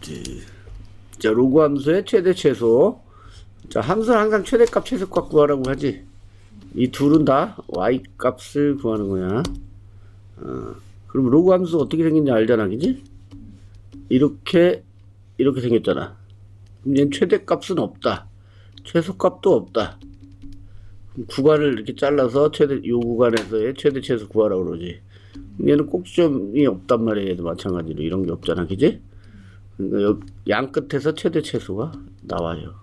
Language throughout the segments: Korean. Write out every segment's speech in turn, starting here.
뚜뚜뚜뚜. 자, 로그 함수의 최대 최소. 자, 함수는 항상 최대값, 최소값 구하라고 하지. 이 둘은 다 y 값을 구하는 거야. 어, 그럼 로그 함수 어떻게 생긴지 알잖아, 그지? 이렇게, 이렇게 생겼잖아. 그럼 얘는 최대값은 없다. 최소값도 없다. 구간을 이렇게 잘라서 최대, 요 구간에서의 최대 최소 구하라고 그러지. 얘는 꼭지점이 없단 말이야. 얘도 마찬가지로 이런 게 없잖아, 그지? 그러니까 여- 양 끝에서 최대 최소가 나와요.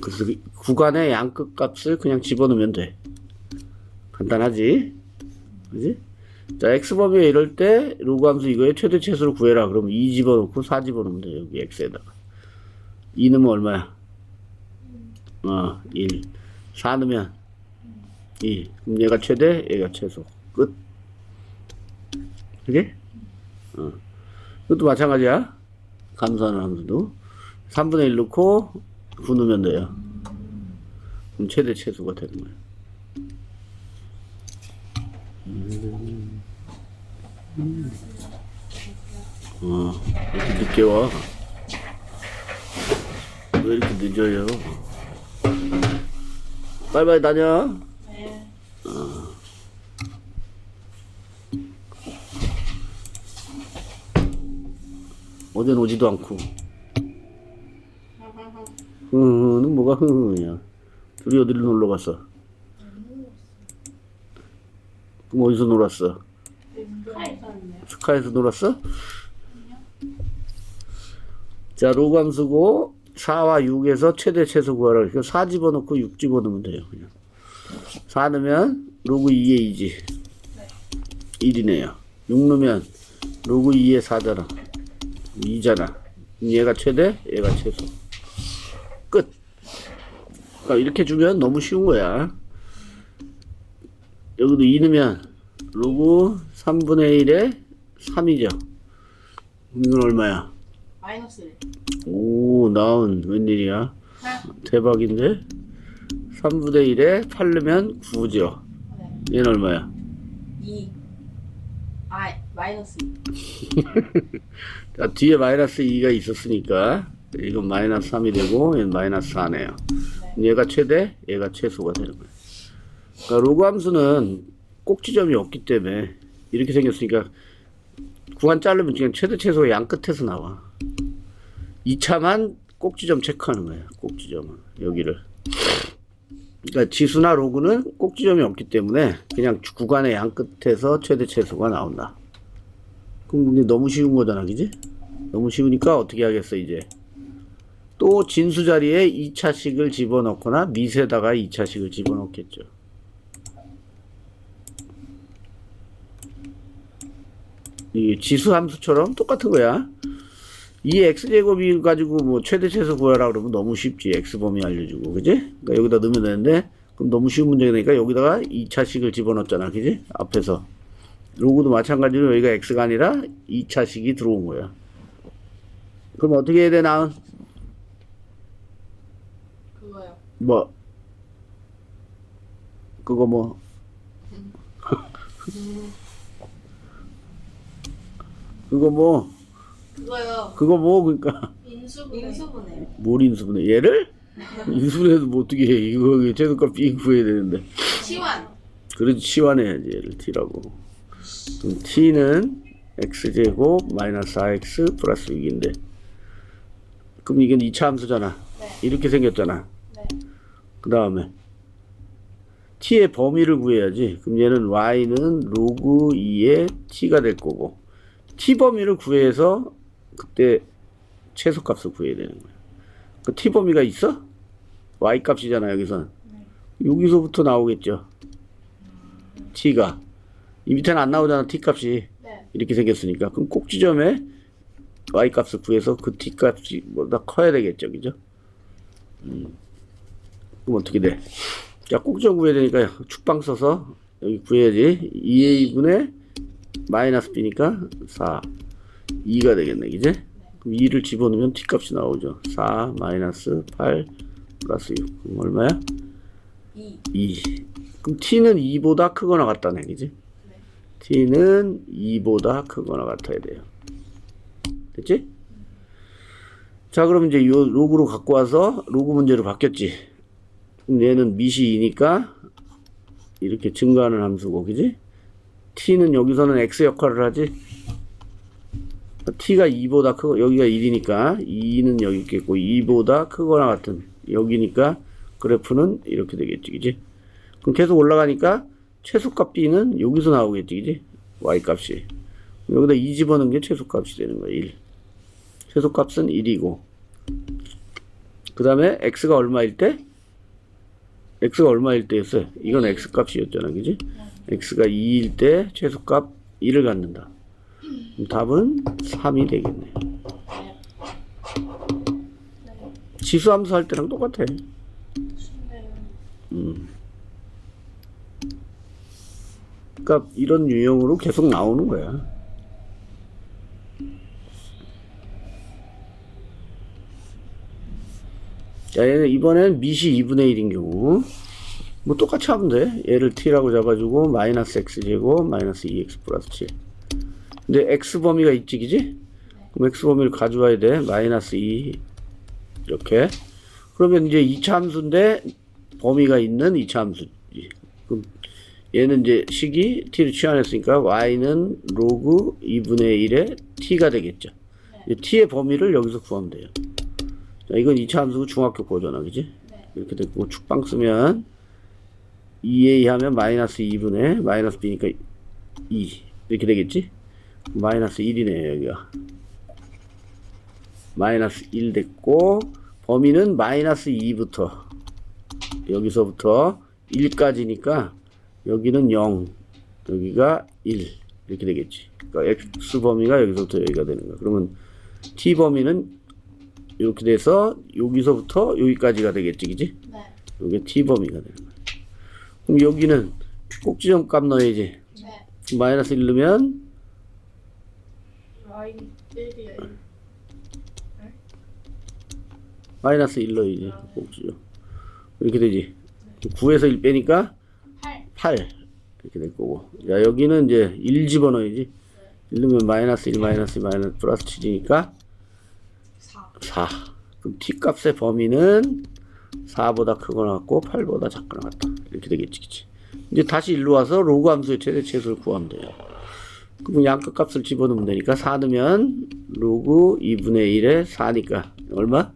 그래서 이 구간의 양끝 값을 그냥 집어넣으면 돼. 간단하지? 그지? 자, x범위에 이럴 때 로그 함수 이거의 최대 최소를 구해라. 그럼 2 집어넣고 4 집어넣으면 돼. 여기 x에다가. 2 넣으면 얼마야? 어, 1. 4 넣으면 2. 그럼 얘가 최대, 얘가 최소. 끝. 그지? 어. 이것도 마찬가지야. 감소하는 함수도. 3분의 1 넣고 9 넣으면 돼요. 그럼 최대 최소가 되는 거예요. 음. 음. 어, 이렇게 늦게 와. 왜 이렇게 늦어요? 빨리빨리 다녀. 어 젠 오지도 않고. 흐흐는 뭐가 흐흐냐. 둘이 어디를 놀러 갔어? 그럼 어디서 놀았어? 스카에서 놀았어? 자, 로그 함수고 4와 6에서 최대 최소 구하라. 그러니까 4 집어넣고 6 집어넣으면 돼요. 그냥. 4 넣으면 로그 2의 2지. 1이네요. 6 넣으면 로그 2의 4잖아. 2잖아. 얘가 최대, 얘가 최소. 끝. 그러니까 이렇게 주면 너무 쉬운 거야. 여기도 2 넣으면 로그 3분의 1에 3이죠. 이건 얼마야? 마이너스 1. 오, 나은 웬일이야? 대박인데? 3분의 1에 8 넣으면 9죠. 네. 얘는 얼마야? 2. 아, 마이너스 2. 자, 뒤에 마이너스 2가 있었으니까 이건 마이너스 3이 되고 얘는 마이너스 4네요. 얘가 최대, 얘가 최소가 되는 거예요. 그러니까 로그 함수는 꼭지점이 없기 때문에 이렇게 생겼으니까 구간 자르면 그냥 최대 최소가 양 끝에서 나와. 2차만 꼭지점 체크하는 거예요. 꼭지점은 여기를. 그러니까 지수나 로그는 꼭지점이 없기 때문에 그냥 구간의 양 끝에서 최대 최소가 나온다. 그럼 근데 너무 쉬운 거잖아, 그지? 너무 쉬우니까 어떻게 하겠어, 이제. 또 진수 자리에 2차식을 집어넣거나 밑에다가 2차식을 집어넣겠죠. 이 지수 함수처럼 똑같은 거야. 이 x제곱이 가지고 뭐 최대 최소 구하라 그러면 너무 쉽지. x범위 알려주고, 그지? 그러니까 여기다 넣으면 되는데, 그럼 너무 쉬운 문제가 되니까 여기다가 2차식을 집어넣었잖아, 그지? 앞에서. 로그도 마찬가지로 여기가 x가 아니라 2차식이 들어온 거야. 그럼 어떻게 해야 돼, 나은? 그거요. 뭐, 그거 뭐, 그거 뭐, 그거요. 그거 뭐, 그니까, 인수분해. 인수분해. 뭘 인수분해? 얘를? 인수분해도 뭐 어떻게 해. 이거 최소값 B 구해야 되는데. 치환. 그래도 치환해야지, 얘를 T라고. 그럼 T는 X제곱 마이너스 4X 플러스 6인데. 그럼 이건 2차 함수잖아. 네. 이렇게 생겼잖아. 네. 그 다음에 t의 범위를 구해야지. 그럼 얘는 y는 로그 2의 t가 될 거고 t 범위를 구해서 그때 최소값을 구해야 되는 거야. 그 t 범위가 있어? y 값이잖아 여기선. 여기서부터 나오겠죠. t가 이 밑에는 안 나오잖아 t 값이 네. 이렇게 생겼으니까 그럼 꼭지점에 y 값을 구해서 그 t 값이 보다 커야 되겠죠, 그죠? 그럼 어떻게 돼? 자, 꼭지점 구해야 되니까 축방 써서 여기 구해야지. 2a분의 마이너스 b니까 4. 2가 되겠네, 이제? 그럼 2를 집어넣으면 t 값이 나오죠. 4 마이너스 8 플러스 6. 그럼 얼마야? 2. 2. 그럼 t는 2보다 크거나 같다네, 그지? 네. t는 2보다 크거나 같아야 돼요. 됐지? 자, 그럼 이제 요 로그로 갖고 와서 로그 문제로 바뀌었지. 그럼 얘는 미시 2니까 이렇게 증가하는 함수고, 그지? t는 여기서는 x 역할을 하지. T가 2보다 크고 여기가 1이니까 2는 여기 있겠고 2보다 크거나 같은 여기니까 그래프는 이렇게 되겠지, 그지? 그럼 계속 올라가니까 최소값 b는 여기서 나오겠지, 그지? y 값이 여기다 2 집어넣은 게 최소값이 되는 거야, 1. 최소값은 1이고 그 다음에 x가 얼마일 때? x가 얼마일 때였어요? 이건 x 값이었잖아, 그지? x가 2일 때 최소값 1을 갖는다. 답은 3이 되겠네. 지수함수 할 때랑 똑같아. 음. 그러니까 이런 유형으로 계속 나오는 거야. 자, 얘는 이번엔 미시 2분의 1인 경우 뭐 똑같이 하면 돼. 얘를 t라고 잡아주고 마이너스 x 제곱 마이너스 2x 플러스 7. 근데 x 범위가 있지, 그지? 그럼 x 범위를 가져와야 돼. 마이너스 2 이렇게. 그러면 이제 2차 함수인데 범위가 있는 2차 함수지. 그럼 얘는 이제 식이 t를 취환했으니까 y는 로그 2분의 1의 t가 되겠죠. 이 t의 범위를 여기서 구하면 돼요. 자, 이건 2차 함수고 중학교 고잖아, 그지? 네. 이렇게 됐고 축방 쓰면 2a 하면 마이너스 2분의 마이너스 b니까 2 이렇게 되겠지? 마이너스 1이네 여기가. 마이너스 1 됐고 범위는 마이너스 2부터. 여기서부터 1까지니까 여기는 0 여기가 1 이렇게 되겠지. 그러니까 x 범위가 여기서부터 여기가 되는 거야. 그러면 t 범위는 이렇게 돼서 여기서부터 여기까지가 되겠지 그지? 네. 이게 t 범위가 되는 거야. 그럼 여기는 꼭지점 값 넣어야지. 네. 마이너스 1 넣으면 y 1이에요. 마이너스 1 넣어야지 꼭지점 이렇게 되지 9에서 1 빼니까 8. 8 이렇게 될 거고 야 여기는 이제 1 집어넣어야지 1 넣으면 마이너스 1 마이너스 2 마이너스 플러스 7이니까 4. 4 그럼 t 값의 범위는 4보다 크거나 같고 8보다 작거나 같다 이렇게 되겠지 그치 이제 다시 일로 와서 로그 함수의 최대 최소를 구하면 돼요 그럼 양끝 값을 집어넣으면 되니까 4 넣으면 로그 2분의 1에 4니까 얼마?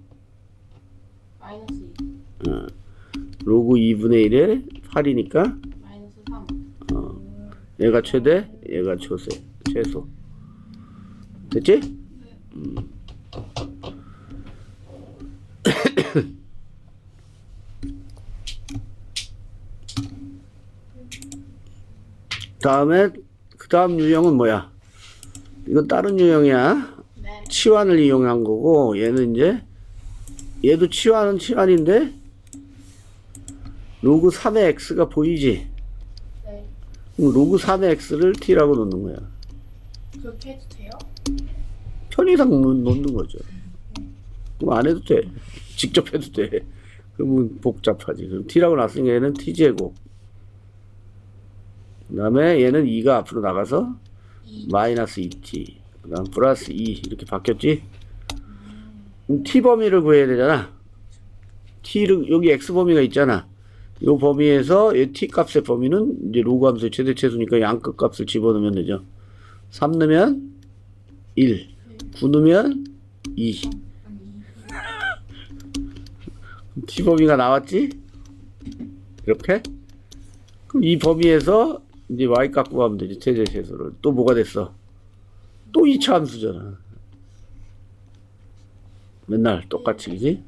마이너스 2. 로그 2분의 1에 8이니까 마이너스 3. 얘가 최대, 얘가 최소. 최소. 됐지? 음. 다음에 그 다음 유형은 뭐야? 이건 다른 유형이야. 네. 치환을 이용한 거고 얘는 이제 얘도 치환은 치환인데 로그 3의 x가 보이지? 네. 그럼 로그 3의 x를 t라고 놓는 거야. 그렇게 해도 돼요? 편의상 놓- 놓는 거죠. 그럼 안 해도 돼. 직접 해도 돼. 그러면 복잡하지. 그럼 t라고 놨으니까 얘는 t제곱. 그 다음에 얘는 2가 앞으로 나가서 2. 마이너스 2t. 그 다음 플러스 2 이렇게 바뀌었지? 그럼 t 범위를 구해야 되잖아. t를, 여기 x 범위가 있잖아. 요 범위에서 이 t 값의 범위는 이제 로그 함수의 최대 최소니까 양끝 값을 집어넣으면 되죠. 3 넣으면 1, 9 넣으면 2. t 범위가 나왔지? 이렇게? 그럼 이 범위에서 이제 y 값 구하면 되지. 최대 최소를. 또 뭐가 됐어? 또 2차 함수잖아. 맨날 똑같이, 그지?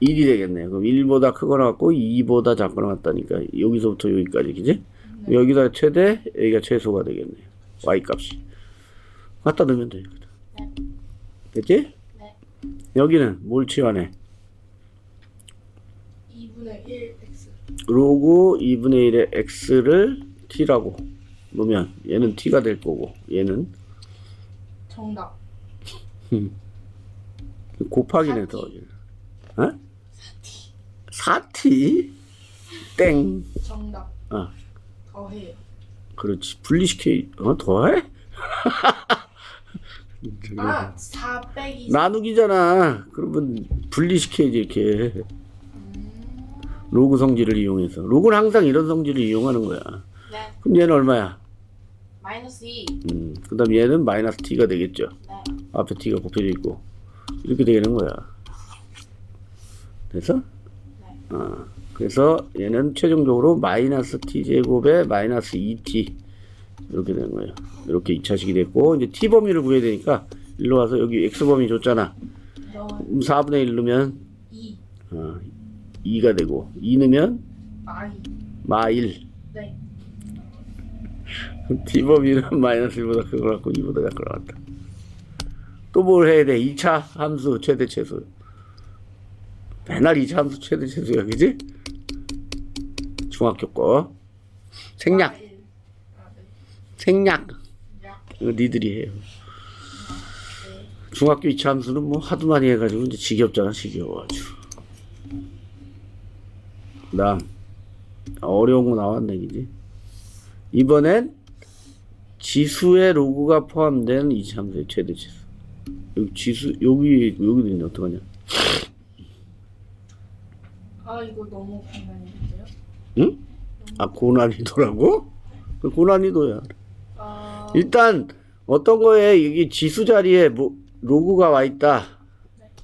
1이 되겠네. 그럼 1보다 크거나 같고 2보다 작거나 같다니까. 여기서부터 여기까지, 그지? 여기가 최대, 여기가 최소가 되겠네. y 값이. 갖다 넣으면 돼. 네. 됐지? 네. 여기는 뭘 치환해? 2분의 1 x. 로그 2분의 1의 x를 t라고 놓으면 얘는 t가 될 거고 얘는 정답. 곱하기네 더. 어? 4t? 땡. 정답. 어, 더해요. 그렇지. 분리시켜, 어, 더해? 저기. 아, 4 빼기 나누기잖아. 그러면 분리시켜야지 이렇게. 로그 성질을 이용해서. 로그는 항상 이런 성질을 이용하는 거야. 네. 그럼 얘는 얼마야? 마이너스 2. 음, 그 다음 얘는 마이너스 t가 되겠죠. 네. 앞에 t가 곱해져 있고. 이렇게 되는 거야. 됐어? 네. 어, 그래서 얘는 최종적으로 마이너스 t제곱에 마이너스 2t. 이렇게 되는 거예요. 이렇게 2차식이 됐고, 이제 t 범위를 구해야 되니까, 일로 와서 여기 x 범위 줬잖아. 그럼 4분의 1 넣으면 2 어, 2가 되고 2 넣으면 마이 마 1. 네. T 범위는 마이너스 1보다 크고 같고 2보다 작고 나왔다. 또 뭘 해야 돼? 2차 함수 최대 최소. 맨날 2차 함수 최대 최소야, 그지? 중학교 거. 생략. 아, 네. 생략. 약. 이거 니들이 해요. 네. 중학교 2차 함수는 뭐 하도 많이 해가지고 이제 지겹잖아, 지겨워 아주. 그 다음, 어려운 거 나왔네, 그지? 이번엔 지수의 로그가 포함된 2차 함수의 최대 지수. 여기 지수, 여기, 여기도 있네, 어떡하냐. 아, 이거 너무 간단한데요? 응? 아, 고난이도라고? 그 고난이도야. 아, 일단 어떤 거에 여기 지수 자리에 뭐 로그가 와 있다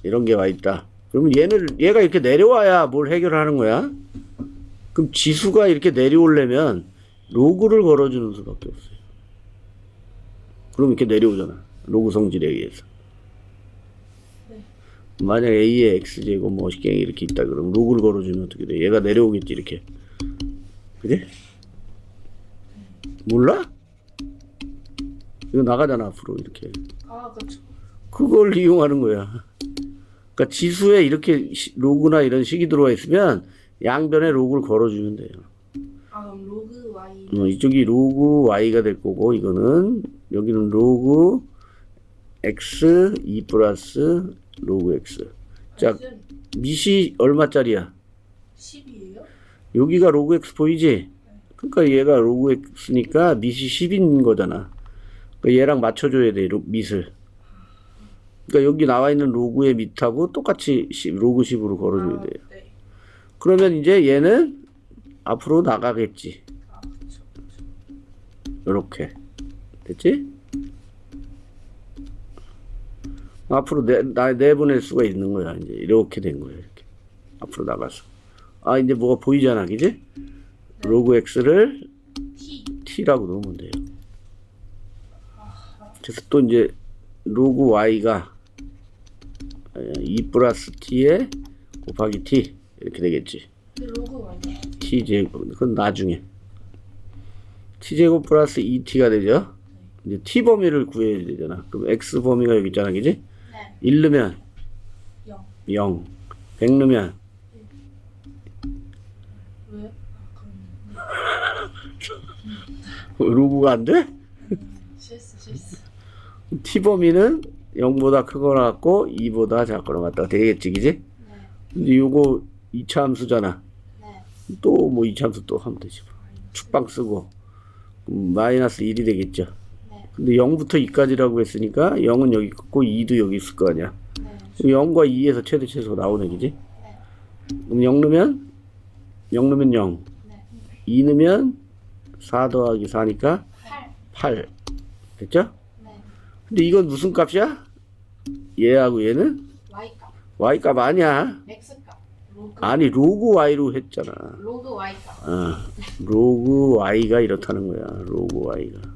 이런 게 와 있다 그러면 얘는 얘가 이렇게 내려와야 뭘 해결하는 거야 그럼 지수가 이렇게 내려오려면 로그를 걸어주는 수밖에 없어요 그럼 이렇게 내려오잖아. 로그 성질에 의해서. 만약 a의 x제곱 뭐 식갱이 이렇게 있다 그러면 로그를 걸어주면 어떻게 돼? 얘가 내려오겠지 이렇게. 그지? 몰라? 이거 나가잖아 앞으로 이렇게. 아, 그쵸. 그걸 이용하는 거야. 그러니까 지수에 이렇게 시- 로그나 이런 식이 들어와 있으면 양변에 로그를 걸어주면 돼요. 아, 그럼 로그 Y. 어, 이쪽이 로그 y가 될 거고 이거는 여기는 로그 x 2 플러스 로그 x 자 밑이 얼마짜리야 10이에요? 여기가 로그 x 보이지? 그러니까 얘가 로그 x니까 밑이 10인 거잖아. 그러니까 얘랑 맞춰줘야 돼, 로- 밑을. 그러니까 여기 나와 있는 로그의 밑하고 똑같이 10, 로그 10으로 걸어줘야 아, 돼요. 네. 그러면 이제 얘는 앞으로 나가겠지. 아, 그쵸. 요렇게. 됐지? 앞으로 내, 나, 내보낼 수가 있는 거야, 이제. 이렇게 된 거야, 이렇게. 앞으로 나가서. 아, 이제 뭐가 보이잖아, 그지? 로그 x를 T. t라고 넣으면 돼요. 그래서 또 이제 로그 y가 2 플러스 t에 곱하기 t 이렇게 되겠지. Y. t 제곱 그건 나중에 t 제곱 플러스 2t가 되죠. 이제 t 범위를 구해야 되잖아. 그럼 x 범위가 여기 있잖아, 그지? 네. 1 넣으면 0. 0, 100 넣으면 왜? 아, 로그가 안 돼? 실수, 실수. t 범위는 0보다 크거나 같고 2보다 작거나 같다 되겠지, 그지? 네. 근데 요거 2차 함수잖아. 네. 또 뭐 2차 함수 또 하면 되지. 뭐. 축방 쓰고 음, 마이너스 1이 되겠죠. 네. 근데 0부터 2까지라고 했으니까 0은 여기 있고 2도 여기 있을 거 아니야. 네. 0과 2에서 최대 최소 나오네, 그지? 네. 그럼 0 넣으면 0 넣으면 0, 네. 2 넣으면 4 더하기 4니까 8. 8. 됐죠? 네. 근데 이건 무슨 값이야? 얘하고 얘는 Y 값. y 값 아니야. X 값. 로그. 아니 로그 y로 했잖아. 로그 Y 값. 어, 로그 y가 이렇다는 거야. 로그 y가.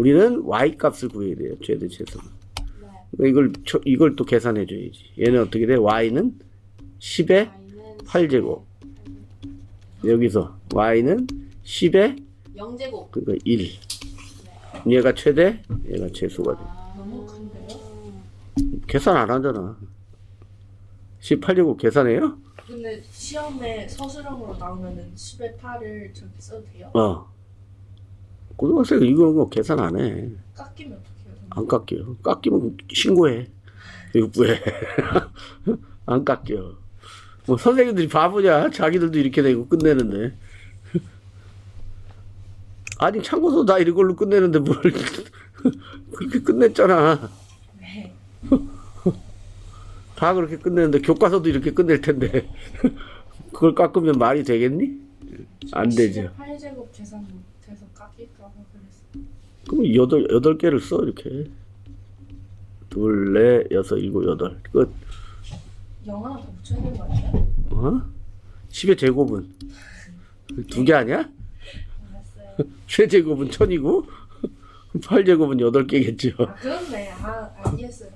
우리는 y 값을 구해야 돼요. 최대 최소. 네. 그러니까 이걸 쳐- 이걸 또 계산해 줘야지. 얘는 어떻게 돼? y는 10에 Y는 8제곱. 여기서 y는 10에 0제곱. 그러니까 1. 얘가 최대, 얘가 최소가 돼. 큰데요? 계산 안 하잖아. 18제곱 계산해요? 근데 시험에 서술형으로 나오면은 10의 8을 저기 써도 돼요? 어. 고등학생 이거는 뭐 계산 안 해. 깎이면 어떻게 해요? 안 깎여. 깎이면 신고해. 교육부에. 안 깎여. 뭐 선생님들이 바보냐? 자기들도 이렇게 되고 끝내는데. 아니 참고서 다 이걸로 끝내는데 뭘 그렇게 끝냈잖아. 네. 다 그렇게 끝냈는데 교과서도 이렇게 끝낼 텐데 그걸 깎으면 말이 되겠니? 안 되죠. 8제곱 계산 못해서 깎일까봐 그랬어. 그럼 여덟 여덟 개를 써 이렇게 둘, 넷, 여섯, 일곱, 여덟 끝. 영 하나 더 붙여야 되는 거 아니에요? 어? 10의 제곱은 두 개 아니야? 알았어요. 최제곱은 천이고 8제곱은 여덟 개겠죠. 아 그렇네. 아 알겠어요.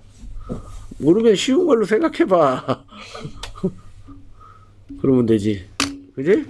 모르면 쉬운 걸로 생각해봐. 그러면 되지. 그지?